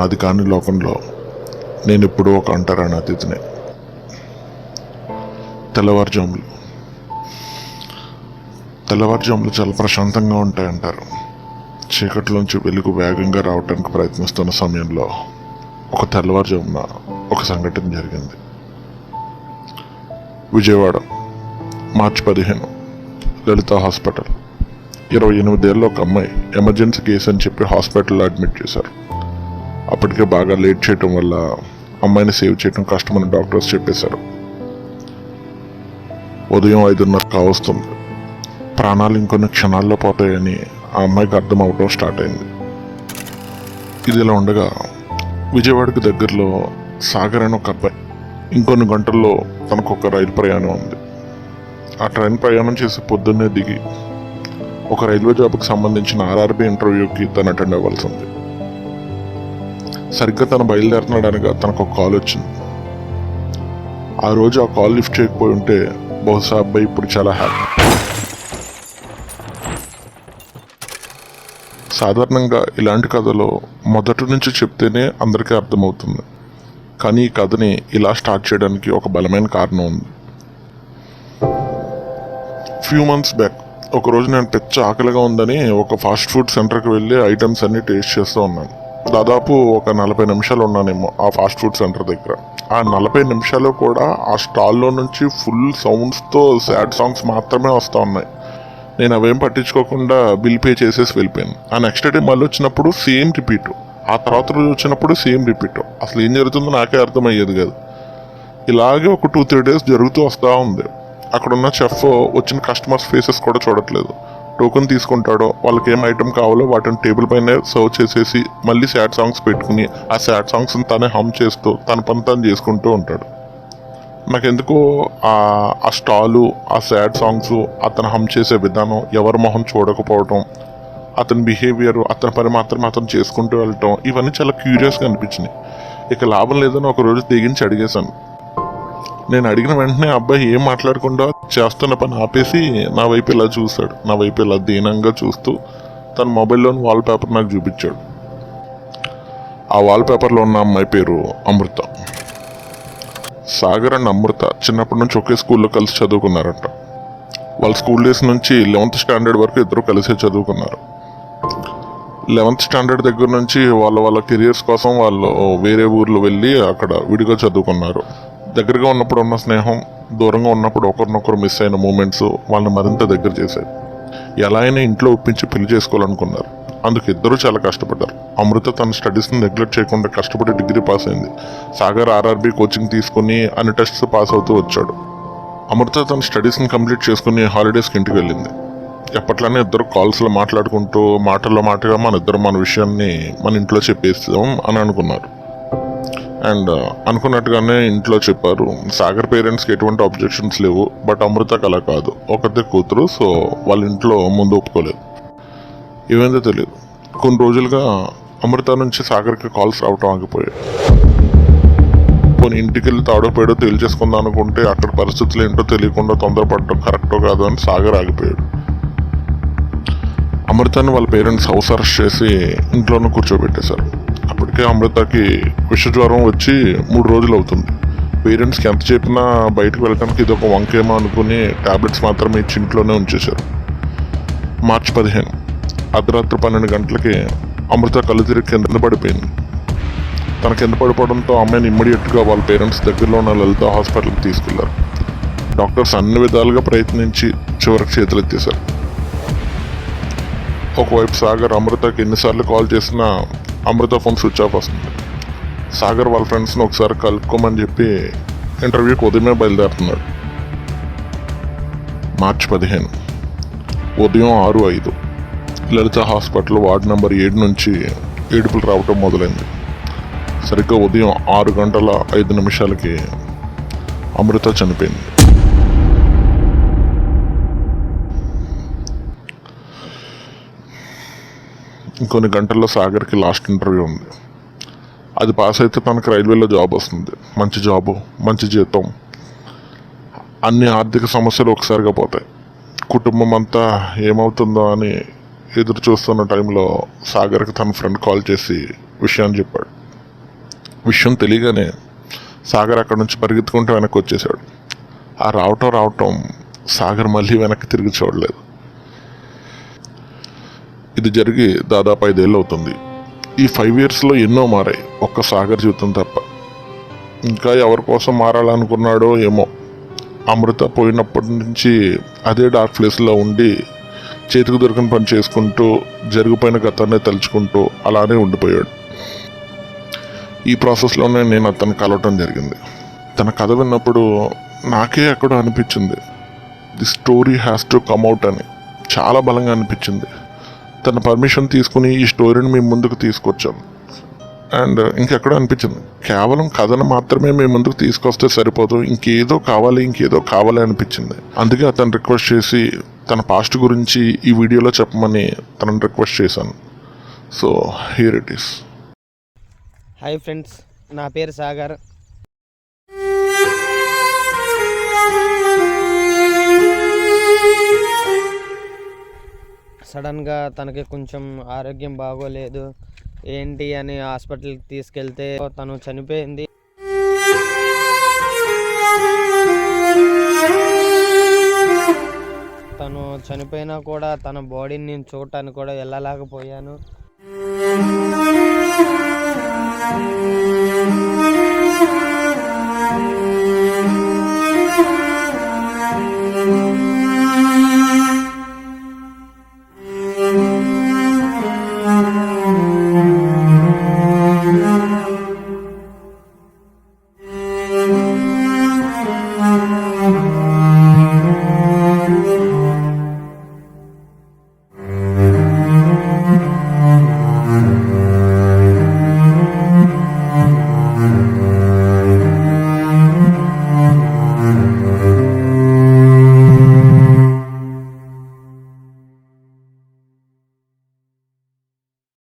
నాది కాని లోకంలో నేను ఎప్పుడూ ఒక అంటారాని అతిథిని. తెల్లవారుజాములు. తెల్లవారుజాములు చాలా ప్రశాంతంగా ఉంటాయంటారు. చీకట్లోంచి వెలుగు వేగంగా రావడానికి ప్రయత్నిస్తున్న సమయంలో ఒక తెల్లవారుజామున ఒక సంఘటన జరిగింది. విజయవాడ మార్చి పదిహేను లలిత హాస్పిటల్. ఇరవై ఎనిమిదేళ్ళ ఒక అమ్మాయి ఎమర్జెన్సీ కేసు అని చెప్పి హాస్పిటల్లో అడ్మిట్ చేశారు. అప్పటికే బాగా లేట్ చేయటం వల్ల అమ్మాయిని సేవ్ చేయడం కష్టమని డాక్టర్స్ చెప్పేశారు. ఉదయం ఐదున్నర కావస్తుంది. ప్రాణాలు ఇంకొన్ని క్షణాల్లో పోతాయని ఆ అమ్మాయికి అర్థం అవడం స్టార్ట్ అయింది. ఇది ఇలా ఉండగా విజయవాడకి దగ్గరలో సాగర్ అని ఒక అబ్బాయి ఇంకొన్ని గంటల్లో తనకు ఒక రైలు ప్రయాణం ఉంది. ఆ ట్రైన్ ప్రయాణం చేసి పొద్దున్నే దిగి ఒక రైల్వే జాబ్కి సంబంధించిన ఆర్ఆర్బీ ఇంటర్వ్యూకి తను అటెండ్ అవ్వాల్సి ఉంది. సరిగ్గా తను బయలుదేరుతున్నాడు అనగా తనకు ఒక కాల్ వచ్చింది. ఆ రోజు ఆ కాల్ లిఫ్ట్ చేయకపోయి ఉంటే బహుశా అబ్బాయి ఇప్పుడు చాలా హ్యాపీ సాధారణంగా ఇలాంటి కథలో మొదటి నుంచి చెప్తేనే అందరికీ అర్థమవుతుంది. కానీ ఈ కథని ఇలా స్టార్ట్ చేయడానికి ఒక బలమైన కారణం ఉంది. ఫ్యూ మంత్స్ బ్యాక్ ఒకరోజు నేను పెచ్చ ఆకలిగా ఉందని ఒక ఫాస్ట్ ఫుడ్ సెంటర్కి వెళ్ళి ఐటమ్స్ అన్ని టేస్ట్ చేస్తూ ఉన్నాను. దాదాపు ఒక నలభై నిమిషాలు ఉన్నానేమో ఆ ఫాస్ట్ ఫుడ్ సెంటర్ దగ్గర. ఆ నలభై నిమిషాలు కూడా ఆ స్టాల్లో నుంచి ఫుల్ సౌండ్స్తో సాడ్ సాంగ్స్ మాత్రమే వస్తూ ఉన్నాయి. నేను అవేం పట్టించుకోకుండా బిల్ పే చేసేసి వెళ్ళిపోయాను. ఆ నెక్స్ట్ డే మళ్ళీ వచ్చినప్పుడు సేమ్ రిపీట్. ఆ తర్వాత రోజు వచ్చినప్పుడు సేమ్ రిపీట్. అసలు ఏం జరుగుతుందో నాకే అర్థమయ్యేది కాదు. ఇలాగే ఒక టూ త్రీ డేస్ జరుగుతూ వస్తూ ఉంది. అక్కడ ఉన్న చెఫ్ వచ్చిన కస్టమర్స్ ఫేసెస్ కూడా చూడట్లేదు. టోకెన్ తీసుకుంటాడో వాళ్ళకి ఏం ఐటమ్ కావాలో వాటిని టేబుల్ పైన సర్వ్ చేసేసి మళ్ళీ సాడ్ సాంగ్స్ పెట్టుకుని ఆ సాడ్ సాంగ్స్ని తనే హమ్ చేస్తూ తన పని తను చేసుకుంటూ ఉంటాడు. నాకెందుకో ఆ ఆ స్టాలు ఆ సాడ్ సాంగ్స్ అతను హమ్ చేసే విధానం ఎవరి మొహం చూడకపోవటం అతని బిహేవియర్ అతని పని మాత్రమే అతను చేసుకుంటూ వెళ్ళటం ఇవన్నీ చాలా క్యూరియస్గా అనిపించినాయి. ఇక లాభం లేదని ఒక రోజు తెగించి అడిగేశాను. నేను అడిగిన వెంటనే ఆ అబ్బాయి ఏం మాట్లాడకుండా చేస్తున్న పని ఆపేసి నా వైపు ఇలా చూశాడు. నా వైపు ఇలా దీనంగా చూస్తూ తన మొబైల్లోని వాల్ పేపర్ నాకు చూపించాడు. ఆ వాల్ పేపర్లో ఉన్న అమ్మాయి పేరు అమృత. సాగర్ అండ్ అమృత చిన్నప్పటి నుంచి ఒకే స్కూల్లో కలిసి చదువుకున్నారంట. వాళ్ళ స్కూల్ డేస్ నుంచి లెవెంత్ స్టాండర్డ్ వరకు ఇద్దరు కలిసే చదువుకున్నారు. లెవెంత్ స్టాండర్డ్ దగ్గర నుంచి వాళ్ళ వాళ్ళ కెరియర్స్ కోసం వాళ్ళు వేరే ఊర్లో వెళ్ళి అక్కడ విడిగా చదువుకున్నారు. దగ్గరగా ఉన్నప్పుడు ఉన్న స్నేహం దూరంగా ఉన్నప్పుడు ఒకరినొకరు మిస్ అయిన మూమెంట్స్ వాళ్ళని మరింత దగ్గర చేశాయి. ఎలా అయినా ఇంట్లో ఒప్పించి పెళ్ళి చేసుకోవాలనుకున్నారు. అందుకు ఇద్దరూ చాలా కష్టపడ్డారు. అమృత తన స్టడీస్ని నెగ్లెక్ట్ చేయకుండా కష్టపడి డిగ్రీ పాస్ అయింది. సాగర్ ఆర్ఆర్బీ కోచింగ్ తీసుకుని అన్ని టెస్ట్స్ పాస్ అవుతూ వచ్చాడు. అమృత తన స్టడీస్ని కంప్లీట్ చేసుకుని హాలిడేస్కి ఇంటికి వెళ్ళింది. ఎప్పట్లానే ఇద్దరు కాల్స్లో మాట్లాడుకుంటూ మాటల్లో మాటగా మన ఇద్దరు మన విషయాన్ని మన ఇంట్లో చెప్పేస్తాం అని అనుకున్నారు. అండ్ uh, అనుకున్నట్టుగానే ఇంట్లో చెప్పారు. సాగర్ పేరెంట్స్కి ఎటువంటి అబ్జెక్షన్స్ లేవు. బట్ అమృతకు అలా కాదు. ఒకతే కూతురు సో వాళ్ళ ఇంట్లో ముందు ఒప్పుకోలేదు. ఏమైందో తెలియదు కొన్ని రోజులుగా అమృత నుంచి సాగర్కి కాల్స్ రావటం ఆగిపోయాయి. కొన్ని ఇంటికి వెళ్ళి తాడో పేడో తేల్చేసుకుందాం అనుకుంటే అక్కడ పరిస్థితులు ఏంటో తెలియకుండా తొందరపడటం కరెక్టో కాదు అని సాగర్ ఆగిపోయాడు. అమృతాన్ని వాళ్ళ పేరెంట్స్ హౌస్ అరెస్ట్ చేసి ఇంట్లోనే కూర్చోబెట్టేశారు. ఇప్పటికే అమృతకి విషజ్వరం వచ్చి మూడు రోజులు అవుతుంది. పేరెంట్స్కి ఎంత చెప్పినా బయటకు వెళ్ళడానికి ఇది ఒక వంకేమో అనుకుని టాబ్లెట్స్ మాత్రమే ఇచ్చి ఇంట్లోనే ఉంచేశారు. మార్చి పదిహేను. అర్ధరాత్రి పన్నెండు గంటలకి అమృత కళ్ళు తిరిగి కింద పడిపోయింది తన కింద పడిపోవడంతో అమ్మాయిని ఇమ్మీడియట్గా వాళ్ళ పేరెంట్స్ దగ్గరలో ఉన్న లలిత హాస్పిటల్కి తీసుకెళ్ళారు. డాక్టర్స్ అన్ని విధాలుగా ప్రయత్నించి చివరికి చేతులెత్తేశారు. ఒకవైపు సాగర్ అమృతకి ఎన్నిసార్లు కాల్ చేసినా అమృత ఫోన్ స్విచ్ ఆఫ్ వస్తుంది. సాగర్ వాళ్ళ ఫ్రెండ్స్ని ఒకసారి కలుపుకోమని చెప్పి ఇంటర్వ్యూకి ఉదయమే బయలుదేరుతున్నాడు. మార్చి పదిహేను. ఉదయం ఆరు ఐదు. లలిత హాస్పిటల్ వార్డ్ నెంబర్ ఏడు నుంచి ఏడుపులు రావటం మొదలైంది. సరిగ్గా ఉదయం ఆరు గంటల ఐదు నిమిషాలకి అమృత చనిపోయింది. ఇంకొన్ని గంటల్లో సాగర్కి లాస్ట్ ఇంటర్వ్యూ ఉంది. అది పాస్ అయితే తనకు రైల్వేలో జాబ్ వస్తుంది. మంచి జాబు మంచి జీతం. అన్ని ఆర్థిక సమస్యలు ఒకసారిగా పోతాయి. కుటుంబం అంతా ఏమవుతుందో అని ఎదురు చూస్తున్న టైంలో సాగర్కి తన ఫ్రెండ్ కాల్ చేసి విషయాన్ని చెప్పాడు. విషయం తెలియగానే సాగర్ అక్కడ నుంచి పరిగెత్తుకుంటూ వెనక్కి వచ్చేసాడు. ఆ రావటం రావటం సాగర్ మళ్ళీ వెనక్కి తిరిగి చూడలేదు. ఇది జరిగి దాదాపు ఐదేళ్ళు అవుతుంది. ఈ ఫైవ్ ఇయర్స్లో ఎన్నో మారాయి. ఒక్క సాగర్ జీవితం తప్ప. ఇంకా ఎవరి కోసం మారాలనుకున్నాడో ఏమో. అమృత పోయినప్పటి నుంచి అదే డార్క్ ప్లేస్లో ఉండి చేతికి దొరికిన పని చేసుకుంటూ జరిగిపోయిన గతాన్ని తలుచుకుంటూ అలానే ఉండిపోయాడు. ఈ ప్రాసెస్లోనే నేను అతను కలవటం జరిగింది. తన కథ విన్నప్పుడు నాకే అక్కడ అనిపించింది. The story has to come out అని. చాలా బలంగా అనిపించింది. తన పర్మిషన్ తీసుకుని ఈ స్టోరీని మీ ముందుకు తీసుకొచ్చాను అండ్ uh, ఇంకెక్కడ అనిపించింది. కేవలం కథను మాత్రమే మీ ముందుకు తీసుకొస్తే సరిపోదు. ఇంకేదో కావాలి ఇంకేదో కావాలి అనిపించింది. అందుకే అతను రిక్వెస్ట్ చేసి తన పాస్ట్ గురించి ఈ వీడియోలో చెప్పమని తనను రిక్వెస్ట్ చేశాను. So here it is hi friends నా పేరు సాగర్. సడన్గా తనకి కొంచెం ఆరోగ్యం బాగోలేదు. ఏంటి అని హాస్పిటల్కి తీసుకెళ్తే తను చనిపోయింది. తను చనిపోయినా కూడా తన బాడీని నేను చూడటానికి కూడా వెళ్ళలేకపోయాను.